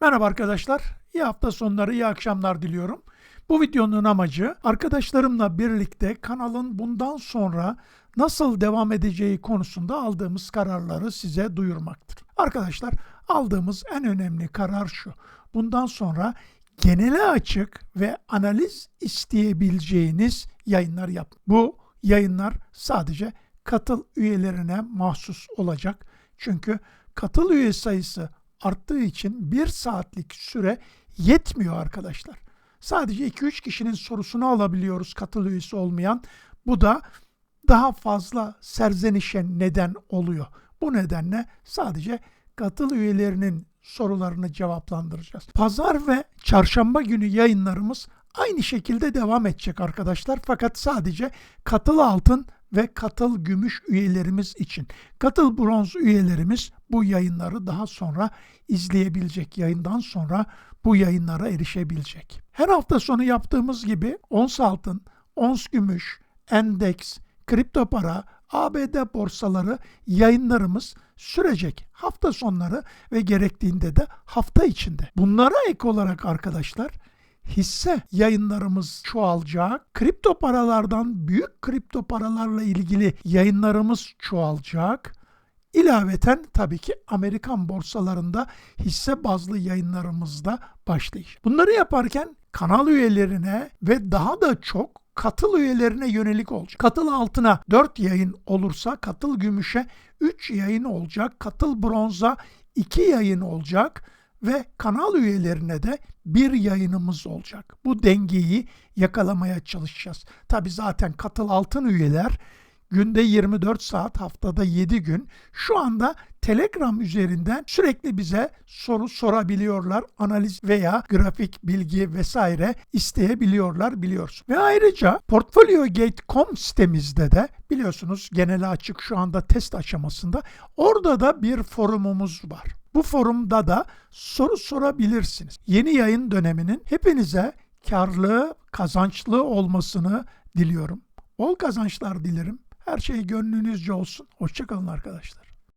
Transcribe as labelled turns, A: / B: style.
A: Merhaba arkadaşlar. İyi hafta sonları, iyi akşamlar diliyorum. Bu videonun amacı arkadaşlarımla birlikte kanalın bundan sonra nasıl devam edeceği konusunda aldığımız kararları size duyurmaktır. Arkadaşlar aldığımız en önemli karar şu. Bundan sonra genele açık ve analiz isteyebileceğiniz yayınlar yap. Bu yayınlar sadece katıl üyelerine mahsus olacak. Çünkü katıl üye sayısı arttığı için bir saatlik süre yetmiyor arkadaşlar. Sadece 2-3 kişinin sorusunu alabiliyoruz katıl üyesi olmayan. Bu da daha fazla serzenişe neden oluyor. Bu nedenle sadece katıl üyelerinin sorularını cevaplandıracağız. Pazar ve çarşamba günü yayınlarımız aynı şekilde devam edecek arkadaşlar. Fakat sadece katıl altın ve katıl gümüş üyelerimiz için. Katıl bronz üyelerimiz bu yayınları daha sonra izleyebilecek. Yayından sonra bu yayınlara erişebilecek. Her hafta sonu yaptığımız gibi ons altın, ons gümüş, endeks, kripto para, ABD borsaları yayınlarımız sürecek. Hafta sonları ve gerektiğinde de hafta içinde. Bunlara ek olarak arkadaşlar hisse yayınlarımız çoğalacak. Kripto paralardan büyük kripto paralarla ilgili yayınlarımız çoğalacak. İlaveten tabii ki Amerikan borsalarında hisse bazlı yayınlarımız da başlayacak. Bunları yaparken kanal üyelerine ve daha da çok katıl üyelerine yönelik olacak. Katıl altına 4 yayın olursa katıl gümüşe 3 yayın olacak. Katıl bronza 2 yayın olacak ve kanal üyelerine de bir yayınımız olacak. Bu dengeyi yakalamaya çalışacağız. Tabi zaten katıl altın üyeler günde 24 saat haftada 7 gün şu anda Telegram üzerinden sürekli bize soru sorabiliyorlar. Analiz veya grafik bilgi vesaire isteyebiliyorlar biliyorsun. Ve ayrıca portfoliogate.com sitemizde de biliyorsunuz genel açık şu anda test aşamasında. Orada da bir forumumuz var. Bu forumda da soru sorabilirsiniz. Yeni yayın döneminin hepinize karlı, kazançlı olmasını diliyorum. Bol kazançlar dilerim. Her şey gönlünüzce olsun. Hoşçakalın arkadaşlar.